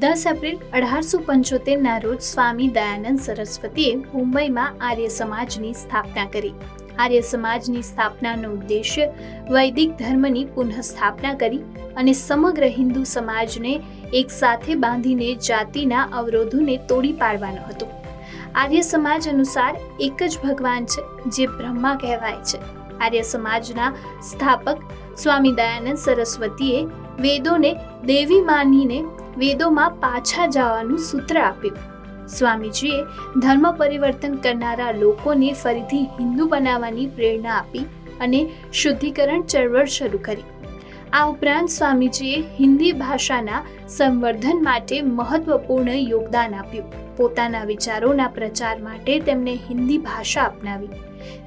દસ એપ્રિલ અઢારસો પંચોતેરના રોજ સ્વામી દયાનંદ સરસ્વતીએ મુંબઈમાં આર્ય સમાજની સ્થાપના કરી. આર્ય સમાજની સ્થાપનાનો ઉદ્દેશ્ય વૈદિક ધર્મની પુનઃસ્થાપના કરી અને સમગ્ર હિન્દુ સમાજને એક સાથે બાંધીને જાતિના અવરોધોને તોડી પાડવાનો હતો. આર્ય સમાજ અનુસાર એક જ ભગવાન છે, જે બ્રહ્મા કહેવાય છે. આર્ય સમાજના સ્થાપક સ્વામી દયાનંદ સરસ્વતીએ વેદોને દેવી માનીને વેદોમાં પાછા જવાનું સૂત્ર આપ્યું. સ્વામીજીએ ધર્મ પરિવર્તન કરનારા લોકોને ફરીથી હિન્દુ બનાવવાની પ્રેરણા આપી અને શુદ્ધિકરણ ચળવળ શરૂ કરી. આ ઉપરાંત સ્વામીજીએ હિન્દી ભાષાના સંવર્ધન માટે મહત્વપૂર્ણ યોગદાન આપ્યું. પોતાના વિચારોના પ્રચાર માટે તેમણે હિન્દી ભાષા અપનાવી.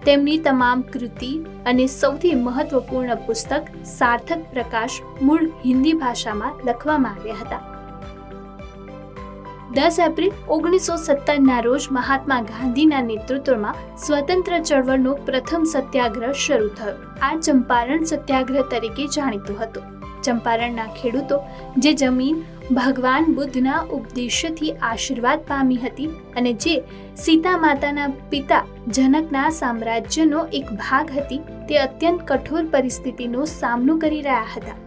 તેમની તમામ કૃતિ અને સૌથી મહત્વપૂર્ણ પુસ્તક સાર્થક પ્રકાશ મૂળ હિન્દી ભાષામાં લખવામાં આવ્યા હતા. દસ એપ્રિલ ઓગણીસો સત્તરના રોજ મહાત્મા ગાંધીના નેતૃત્વમાં સ્વતંત્ર ચળવળનો પ્રથમ સત્યાગ્રહ શરૂ થયો. આ ચંપારણ સત્યાગ્રહ તરીકે જાણીતું હતું. ચંપારણના ખેડૂતો, જે જમીન ભગવાન બુદ્ધના ઉપદેશથી આશીર્વાદ પામી હતી અને જે સીતા માતાના પિતા જનકના સામ્રાજ્યનો એક ભાગ હતી, તે અત્યંત કઠોર પરિસ્થિતિનો સામનો કરી રહ્યા હતા.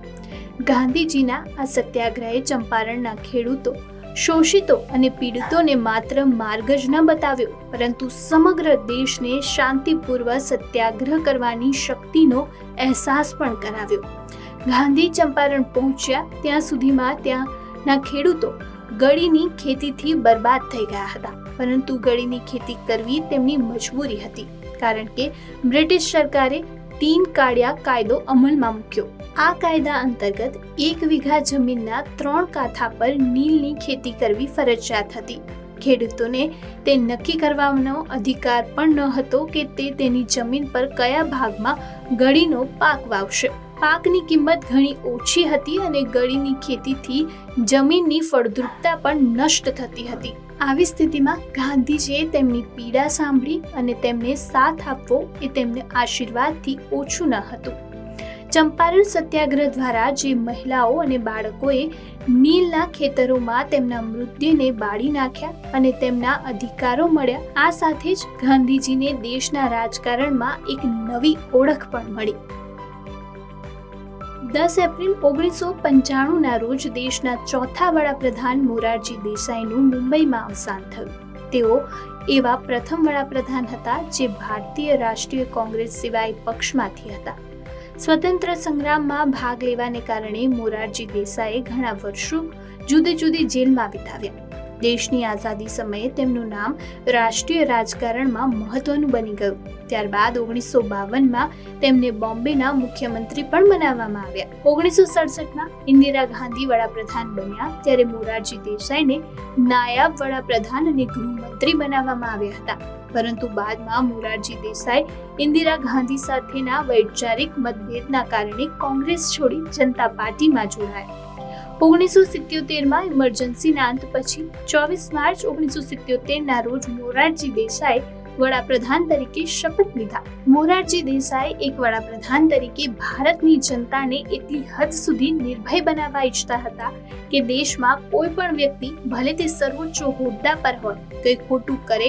ગાંધીજીના આ સત્યાગ્રહે ચંપારણના ખેડૂતો શોષિતો અને પીડિતોને માત્ર માર્ગ જ ન બતાવ્યો, પરંતુ સમગ્ર દેશને શાંતિપૂર્વક સત્યાગ્રહ કરવાની શક્તિનો અહેસાસ પણ કરાવ્યો. ગાંધી ચંપારણ પહોંચ્યા, ત્યાં સુધીમાં ત્યાંના ખેડૂતો ગળીની ખેતીથી બરબાદ થઈ ગયા હતા, પરંતુ ગળીની ખેતી કરવી તેમની મજબૂરી હતી, કારણ કે બ્રિટિશ સરકારે તીન કાળિયા કાયદો અમલમાં મૂક્યો આ કાયદા અંતર્ગત એક વીઘા જમીનના ત્રણ કાંઠા પર નીલની ખેતી કરવી ફરજિયાત હતી ખેડૂતોને તે નક્કી કરવાનો અધિકાર પણ ન હતો કે તે તેની જમીન પર કયા ભાગમાં ગળીનો પાક વાવશે પાકની કિંમત ઘણી ઓછી હતી અને ગળીની ખેતીથી જમીનની ફળદ્રુપતા પણ નષ્ટ થતી હતી. આવી સ્થિતિમાં ગાંધીજીએ તેમની પીડા સાંભળી અને તેમને સાથ આપવો એ તેમને આશીર્વાદથી ઓછું ન હતું. ચંપારણ સત્યાગ્રહ દ્વારા જે મહિલાઓ અને બાળકોએ નીલના ખેતરોમાં તેમના મૃત્યુને બાળી નાખ્યા અને તેમના અધિકારો મળ્યા, આ સાથે જ ગાંધીજીને દેશના રાજકારણમાં એક નવી ઓળખ પણ મળી. દસ એપ્રિલ ઓગણીસો પંચાણુંના રોજ દેશના ચોથા વડાપ્રધાન મોરારજી દેસાઈનું મુંબઈમાં અવસાન થયું. તેઓ એવા પ્રથમ વડાપ્રધાન હતા જે ભારતીય રાષ્ટ્રીય કોંગ્રેસ સિવાય પક્ષમાંથી હતા. સ્વતંત્ર સંગ્રામમાં ભાગ લેવાને કારણે મોરારજી દેસાઈએ ઘણા વર્ષો જુદી જુદી જેલમાં વિતાવ્યા. દેશની આઝાદી સમયે તેમનું નામ રાષ્ટ્રીય રાજકારણમાં મહત્વનું બની ગયું. ત્યારબાદ ઓગણીસો બાવનમાં તેમને બોમ્બેના મુખ્યમંત્રી પણ બનાવવામાં આવ્યા. ઓગણીસો સડસઠમાં ઇન્દિરા ગાંધી વડાપ્રધાન બન્યા, ત્યારે મોરારજી દેસાઈને નાયબ વડાપ્રધાન અને ગૃહમંત્રી બનાવવામાં આવ્યા હતા. પરંતુ બાદમાં મોરારજી દેસાઈ ઇન્દિરા ગાંધી સાથેના વૈચારિક મતભેદના કારણે કોંગ્રેસ છોડી જનતા પાર્ટીમાં જોડાયા. ઓગણીસો સિત્યોતેરમાં ઇમરજન્સીના અંત પછી ચોવીસ માર્ચ ઓગણીસો સિત્યોતેરના રોજ મોરારજી દેસાઈ વડાપ્રધાન તરીકે શપથ લીધા. મોરારજી દેસાઈ એક વડાપ્રધાન તરીકે ભારતની જનતાને એટલી હદ સુધી નિર્ભય બનાવવા ઈચ્છતા હતા કે દેશમાં કોઈ પણ વ્યક્તિ ભલે તે સર્વોચ્ચ હોદ્દા પર હોય, કંઈ ખોટું કરે,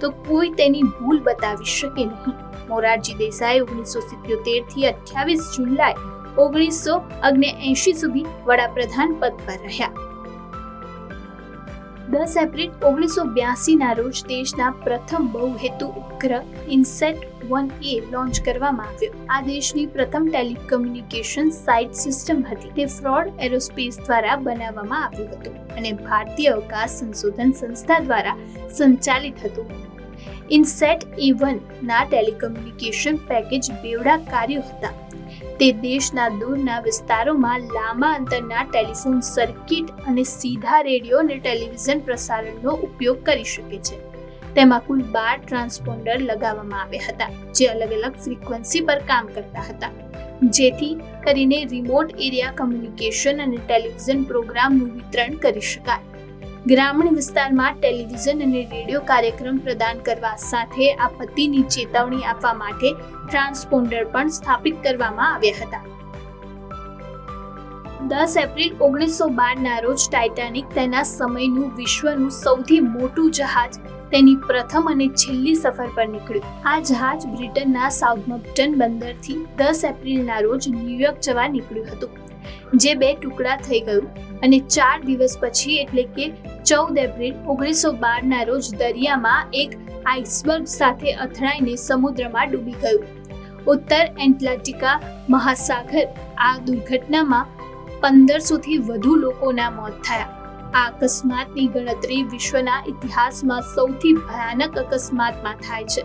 તો કોઈ તેની ભૂલ બતાવી શકે નહીં. મોરારજી દેસાઈ ઓગણીસો સિત્યોતેરથી અઠ્યાવીસ જુલાઈ ઓગણીસો એંશી સુધી વડાપ્રધાન પદ પર રહ્યા. દસ એપ્રિલ ઓગણીસો બ્યાસીના રોજ દેશના પ્રથમ બહુહેતુ ઉપગ્રહ ઇન્સેટ વન એ લોન્ચ કરવામાં આવ્યો. આ દેશની પ્રથમ ટેલિકમ્યુનિકેશન સાઇટ સિસ્ટમ હતી. તે ફ્રોડ એરોસ્પેસ દ્વારા બનાવવામાં આવ્યું હતું અને ભારતીય અવકાશ સંશોધન સંસ્થા દ્વારા સંચાલિત હતું. ઇન્સેટ એ વન ના ટેલિકમ્યુનિકેશન પેકેજ બેવડા કાર્યો હતા. તે દેશના દૂરના વિસ્તારોમાં લાંબા અંતરના ટેલિફોન સર્કિટ અને સીધા રેડિયો અને ટેલિવિઝન પ્રસારણનો ઉપયોગ કરી શકે છે. તેમાં કુલ બાર ટ્રાન્સપોન્ડર લગાવવામાં આવ્યા હતા, જે અલગ અલગ ફ્રીક્વન્સી પર કામ કરતા હતા. જેથી કરીને રિમોટ એરિયા કમ્યુનિકેશન અને ટેલિવિઝન પ્રોગ્રામનું વિતરણ કરી શકાય. ગ્રામીણ વિસ્તારમાં ટેલિવિઝન અને રેડિયો કાર્યક્રમ પ્રદાન કરવા સાથે આપત્તિની ચેતવણી આપવા માટે ટ્રાન્સપોન્ડર પણ સ્થાપિત કરવામાં આવ્યા હતા. દસ એપ્રિલ ઓગણીસો બારના રોજ ટાઇટાનિક તેના સમયનું વિશ્વનું સૌથી મોટું જહાજ તેની પ્રથમ અને છેલ્લી સફર પર નીકળ્યું. આ જહાજ બ્રિટનના સાઉથમ્પટન બંદરથી દસ એપ્રિલના રોજ ન્યૂયોર્ક જવા નીકળ્યું હતું. જે બે ટુકડા થઈ ગયું અને ચાર દિવસ પછી એટલે કે ચૌદ એપ્રિલ ઓગણીસો બારના રોજ દરિયામાં એક આઇસબર્ગ સાથે અથડાઈને સમુદ્રમાં ડૂબી ગયું. ઉત્તર એટલાન્ટિકા મહાસાગર આ દુર્ઘટનામાં પંદરસોથી વધુ લોકોના મોત થયા. આ અકસ્માતની ગણતરી વિશ્વના ઇતિહાસમાં સૌથી ભયાનક અકસ્માતમાં થાય છે.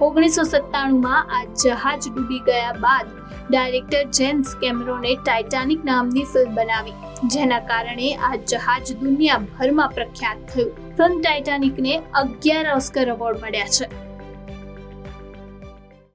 ઓગણીસો સત્તાણુંમાં આ જહાજ ડૂબી ગયા બાદ ડાયરેક્ટર જેમ્સ કેમરોને ટાઇટાનિક નામની ફિલ્મ બનાવી, જેના કારણે આ જહાજ દુનિયાભરમાં પ્રખ્યાત થયું. ફિલ્મ ટાઇટાનિકને અગિયાર ઓસ્કર એવોર્ડ મળ્યા છે.